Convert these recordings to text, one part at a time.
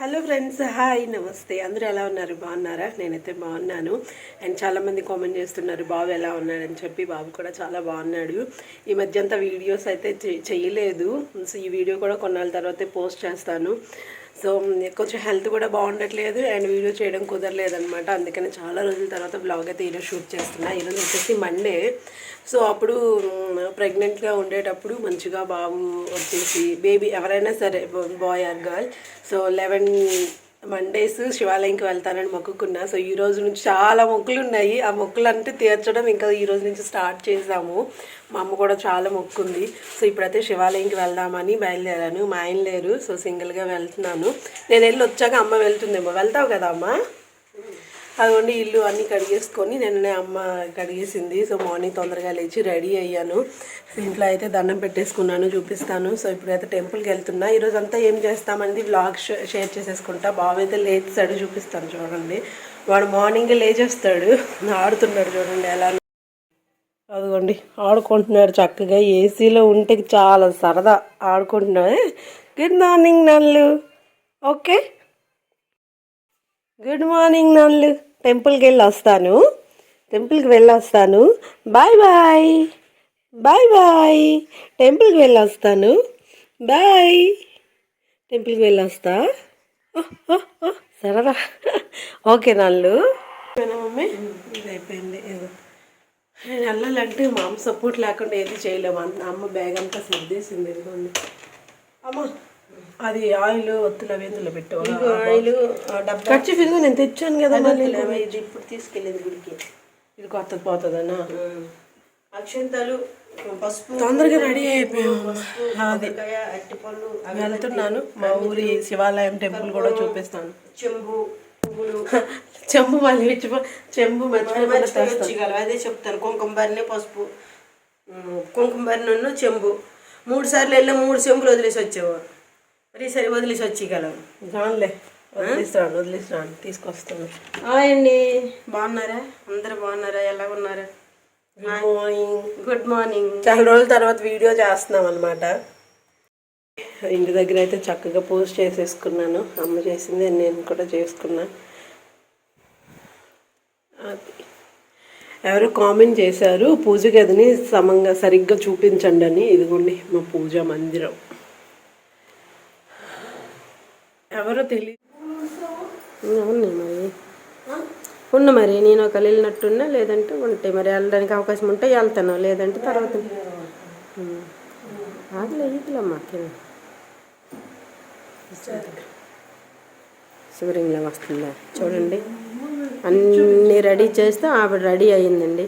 Hello friends hi నమస్తే. అందరూ ఎలా ఉన్నారు? బాగున్నారా? నేనైతే బాగున్నాను. అండ్ చాలామంది కామెంట్ చేస్తున్నారు బాబు ఎలా ఉన్నాడని చెప్పి బాబు కూడా చాలా బాగున్నాడు. ఈ మధ్య అంతా వీడియోస్ అయితే చేయలేదు. సో ఈ వీడియో కూడా కొన్నాళ్ళ తర్వాతే పోస్ట్ చేస్తాను. సో కొంచెం హెల్త్ కూడా బాగుండట్లేదు అండ్ వీడియో చేయడం కుదరలేదు అనమాట అందుకని చాలా రోజుల తర్వాత బ్లాగ్ అయితే ఈరోజు షూట్ చేస్తున్నా. ఈరోజు వచ్చేసి మండే సో అప్పుడు ప్రెగ్నెంట్గా ఉండేటప్పుడు మంచిగా బాబు వచ్చేసి బేబీ ఎవరైనా సరే boy or girl so eleven Mondays శివాలయంకి వెళ్తానని మొక్కుకున్నా. సో ఈ రోజు నుంచి చాలా మొక్కులు ఉన్నాయి ఆ మొక్కులు అంటే తీర్చడం ఇంకా ఈ రోజు నుంచి స్టార్ట్ చేసాము మా అమ్మ కూడా చాలా మొక్కుంది. సో ఇప్పుడైతే శివాలయంకి వెళ్దామని బయలుదేరాను. మా ఆయన లేరు. సో సింగిల్గా వెళ్తున్నాను. నేను వెళ్ళి వచ్చాక అమ్మ వెళ్తుందేమో. వెళ్తావు కదా అమ్మ? అదిగోండి ఇల్లు అన్నీ కడిగేసుకొని నిన్ననే అమ్మ కడిగేసింది. సో మార్నింగ్ తొందరగా లేచి రెడీ అయ్యాను. ఇంట్లో అయితే దండం పెట్టేసుకున్నాను చూపిస్తాను. సో ఇప్పుడైతే టెంపుల్కి వెళ్తున్నా. ఈరోజు అంతా ఏం చేస్తామనేది వ్లాగ్ షేర్ చేసేసుకుంటా. బాబైతే అయితే లేచాడు చూపిస్తాను చూడండి. వాడు మార్నింగ్ లేచేస్తాడు. ఆడుతున్నాడు చూడండి ఎలా అదిగోండి ఆడుకుంటున్నాడు చక్కగా. ఏసీలో ఉంటే చాలా సరదా ఆడుకుంటున్నాడు. Good morning Nallu. Okay good morning Nallu. టెంపుల్కి వెళ్ళి వస్తాను. టెంపుల్కి వెళ్ళి వస్తాను. Bye bye. Bye bye. టెంపుల్కి వెళ్ళి వస్తాను. బాయ్. టెంపుల్కి వెళ్ళి వస్తా. సరదా. ఓకే నల్లు. మమ్మీ? ఇది అయిపోయింది. ఏదో. వెళ్ళాలంటే మా అమ్మ సపోర్ట్ లేకుండా ఏది చేయలేము. అమ్మ బ్యాగ్ అంతా సర్దేసింది ఇదిగోండి. అమ్మ. అది ఆయిల్ ఒత్తులు అవి ఎందులో పెట్టావు ఆయిల్ ఖర్చు నేను తెచ్చాను కదా మళ్ళీ ఇది ఇప్పుడు తీసుకెళ్ళింది గుడికి. ఇది కొత్తది పోతుందన్నా? అక్షంతలు పసుపు తొందరగా రెడీ అయిపోయాము అవి వెళ్తున్నాను. మా ఊరి శివాలయం టెంపుల్ కూడా చూపిస్తాను. చెంబు పువ్వులు. చెంబు మళ్ళీ చెంబు మర్చిపోయి అదే చెప్తాను కుంకుమ బరిని పసుపు కుంకుమ బరిను చెంబు. మూడు సార్లు వెళ్ళి మూడు చెంబులు వదిలేసి వచ్చావు. మరి సరే వదిలేసి వచ్చేయగలం జాన్లే వదిలిస్తాను వదిలిస్తాను తీసుకొస్తాను. అండి బాగున్నారా? అందరు బాగున్నారా? ఎలా ఉన్నారా? గుడ్ మార్నింగ్ గుడ్ మార్నింగ్ చాలా రోజుల తర్వాత వీడియో చేస్తున్నాం అనమాట ఇంటి దగ్గర అయితే చక్కగా పోస్ట్ చేసేసుకున్నాను. అమ్మ చేసింది నేను కూడా చేసుకున్నా. ఎవరో కామెంట్ చేశారు పూజ గదిని సమంగా సరిగ్గా చూపించండి అని. ఇదిగోండి మా పూజ మందిరం. ఎవరో తెలియదు అవును మరి? ఉన్న మరి? నేను ఒక వెళ్ళినట్టున్నా లేదంటే ఉంటే మరి వెళ్ళడానికి అవకాశం ఉంటే వెళ్తాను లేదంటే తర్వాత. ఆగలే శివరింగ్లో వస్తుందా? చూడండి. అన్నీ రెడీ చేస్తే ఆవిడ రెడీ అయ్యిందండి.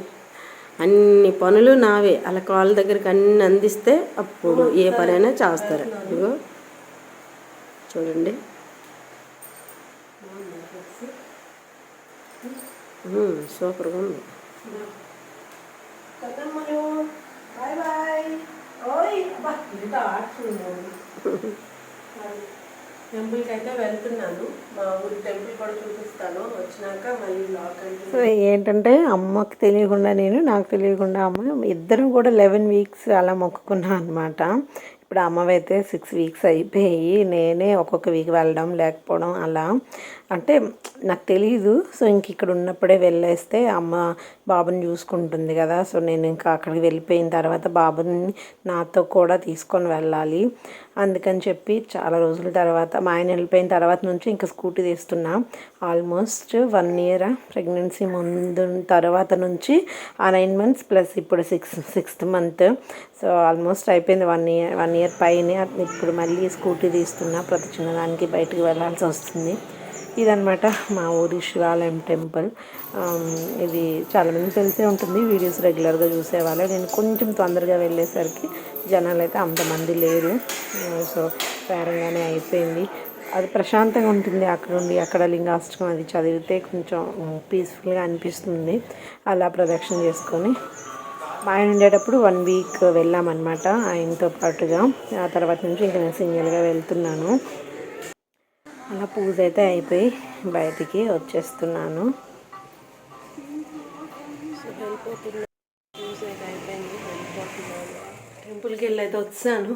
అన్ని పనులు నావే. అలా కాళ్ళ దగ్గరికి అన్ని అందిస్తే అప్పుడు ఏ పనైనా చేస్తారు. ఇగో చూడండి. సూపర్గా ఉంది బాయ్ బాయ్. ఓయ్ అబ్బా ఇంత టెంపుల్కి అయితే వెళ్తున్నాను. మా ఊరి టెంపుల్ కూడా చూపిస్తాను. వచ్చినాక మళ్ళీ బ్లాగ్ కంటిన్యూ సో ఏంటంటే అమ్మకి తెలియకుండా నేను నాకు తెలియకుండా అమ్మ ఇద్దరం కూడా లెవెన్ వీక్స్ అలా మొక్కుకున్నాం అనమాట ఇప్పుడు అమ్మవైతే సిక్స్ వీక్స్ అయిపోయి నేనే ఒక్కొక్క వీక్ వెళ్ళడం లేకపోవడం అలా. అంటే నాకు తెలియదు సో ఇంక ఇక్కడ ఉన్నప్పుడే వెళ్ళేస్తే అమ్మ బాబుని చూసుకుంటుంది కదా. సో నేను ఇంకా అక్కడికి వెళ్ళిపోయిన తర్వాత బాబుని నాతో కూడా తీసుకొని వెళ్ళాలి. అందుకని చెప్పి చాలా రోజుల తర్వాత మా ఆయన వెళ్ళిపోయిన తర్వాత నుంచి ఇంకా స్కూటీ తీస్తున్నా. ఆల్మోస్ట్ వన్ ఇయర్ ప్రెగ్నెన్సీ ముందు తర్వాత నుంచి ఆ నైన్ మంత్స్ ప్లస్ ఇప్పుడు six sixth month. So almost అయిపోయింది వన్ ఇయర్ వన్ ఇయర్ పైన. ఇప్పుడు మళ్ళీ స్కూటీ తీస్తున్నా. ప్రతి చిన్నదానికి బయటకు వెళ్ళాల్సి వస్తుంది. ఇదనమాట మా ఊరి శివాలయం టెంపుల్. ఇది చాలామంది తెలిసే ఉంటుంది. వీడియోస్ రెగ్యులర్గా చూసేవాళ్ళు. నేను కొంచెం తొందరగా వెళ్ళేసరికి జనాలు అయితే అంతమంది లేరు. సో వేరంగానే అయిపోయింది. అది ప్రశాంతంగా ఉంటుంది అక్కడ ఉండి అక్కడ లింగాష్టకం అది చదివితే కొంచెం పీస్ఫుల్గా అనిపిస్తుంది. అలా ప్రదక్షిణ చేసుకొని ఆయన ఉండేటప్పుడు వన్ వీక్ వెళ్ళామన్నమాట ఆయనతో పాటుగా. ఆ తర్వాత నుంచి ఇంకా నేను సింగిల్గా వెళ్తున్నాను. అలా పూజ అయితే అయిపోయి బయటికి వచ్చేస్తున్నాను. టెంపుల్కి వెళ్ళి అయితే వచ్చాను.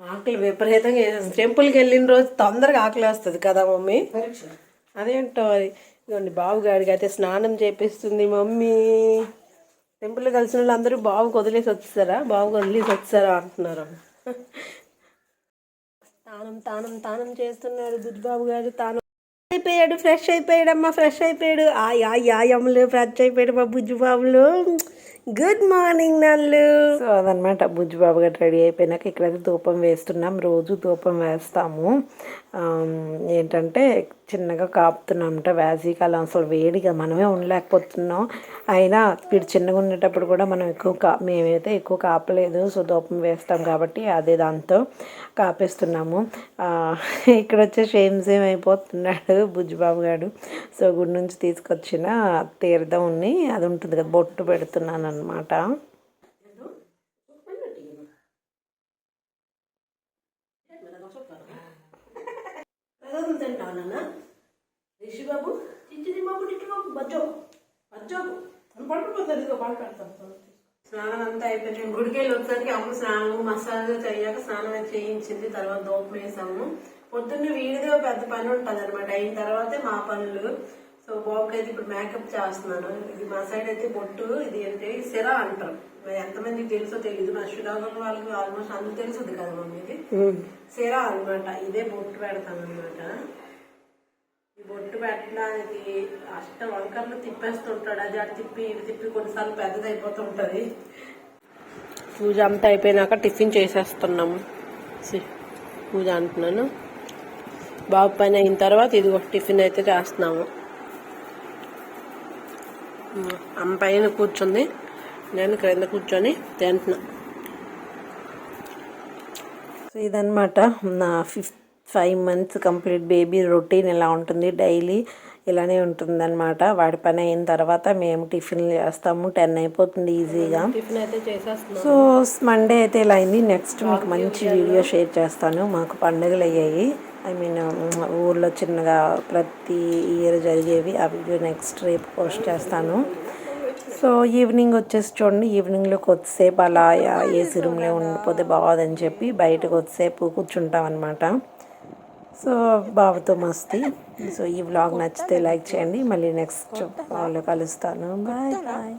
ఆకలి విపరీతంగా వేసేస్తుంది. టెంపుల్కి వెళ్ళిన రోజు తొందరగా ఆకలి వస్తుంది కదా మమ్మీ? అదేంటో అది ఇదిగోండి బాబుగాడికి అయితే స్నానం చేపిస్తుంది మమ్మీ. టెంపుల్ కలిసిన వాళ్ళు అందరూ బాబుకి వదిలేసి వచ్చారా బాబుకి వదిలేసి వచ్చారా అంటున్నారు. తానం తానం తానం చేస్తున్నాడు బుజ్బాబు గారు. తాను అయిపోయాడు ఫ్రెష్ అయిపోయాడమ్మా ఫ్రెష్ అయిపోయాడు. ఆ యా ఆయ్ ఫ్రెష్ అయిపోయాడు మా బుజ్జిబాబులు గుడ్ మార్నింగ్ నల్లు సో అదనమాట బుజ్జిబాబు గారు రెడీ అయిపోయినాక ఇక్కడైతే ధూపం వేస్తున్నాం. రోజు ధూపం వేస్తాము. ఏంటంటే చిన్నగా కాపుతున్నామంట. వేసవికాలం అసలు వేడిగా మనమే ఉండలేకపోతున్నాం. అయినా వీడు చిన్నగా ఉండేటప్పుడు కూడా మనం ఎక్కువ కా మేమైతే ఎక్కువ కాపలేదు. సో ధూపం వేస్తాం కాబట్టి అదే దాంతో కాపేస్తున్నాము. ఇక్కడ వచ్చే షేమ్ సేమ్ అయిపోతున్నాడు బుజ్జిబాబు గారు. సో గుడి నుంచి తీసుకొచ్చిన తీర్థంని అది ఉంటుంది కదా బొట్టు పెడుతున్నాను అనమాట తింటానన్నా రిషి బాబు చిచ్చి బాబు టిట్టి బాబు బజ్జో బజ్జో. పడుకుంటుంది ఇదిగో పాలు పెడతాను స్నానం అంతా అయిపోయింది. గుడికి వెళ్ళి వచ్చేసరికి అమ్మ స్నానం మసాలా చేయాక స్నానం చేయించింది. తర్వాత దోపం వేసాము. పొద్దున్న వీడిదే పెద్ద పని ఉంటుంది అనమాట అయిన తర్వాతే మా పనులు. సో బాబుకి అయితే ఇప్పుడు మేకప్ చేస్తున్నాను. ఇది మా సైడ్ అయితే బొట్టు ఇది ఏంటి సిరా అంటారు. మరి ఎంతమందికి తెలుసో తెలియదు మా శ్రీరాగం వాళ్ళకి ఆల్మోస్ట్ అందరూ తెలుసుది కదా మమ్మీ ఇది. సిరా అన్నమాట. ఇదే బొట్టు పెడతాను అనమాట ఈ బొట్టు పెట్టడానికి అష్ట వంకర్లు తిప్పేస్తుంటాడు. అది అటు తిప్పి ఇటు తిప్పి కొన్నిసార్లు పెద్దది అయిపోతుంటది పూజ అంతా అయిపోయినాక టిఫిన్ చేసేస్తున్నాము పూజ అంటున్నాను. బాబు పని అయిన తర్వాత ఇదిగో టిఫిన్ అయితే చేస్తున్నాము. అమ్మ పైన కూర్చుంది. నేను క్రింద కూర్చొని తింటున్నా. సో ఇదనమాట నా fifth five months complete baby routine ఇలా ఉంటుంది. డైలీ ఇలానే ఉంటుందన్నమాట. వాడి పని అయిన తర్వాత మేము టిఫిన్లు చేస్తాము. టెన్ అయిపోతుంది ఈజీగా. టిఫిన్ అయితే సో మండే అయితే ఇలా అయింది. నెక్స్ట్ మీకు మంచి వీడియో షేర్ చేస్తాను. మాకు పండుగలు అయ్యాయి. ఐ మీన్ um, ఊర్లో చిన్నగా ప్రతి ఇయర్ జరిగేవి. అవి నెక్స్ట్ రేపు పోస్ట్ చేస్తాను. సో ఈవినింగ్ వచ్చేసి చూడండి. ఈవినింగ్లో కొద్దిసేపు అలా ఏసీ రూమ్లో ఉండిపోతే బాగోదని చెప్పి బయట కొద్దిసేపు కూర్చుంటాం అనమాట సో బాబుతో మస్తీ. సో ఈ వ్లాగ్ నచ్చితే లైక్ చేయండి. మళ్ళీ నెక్స్ట్ వాళ్ళు కలుస్తాను. Bye bye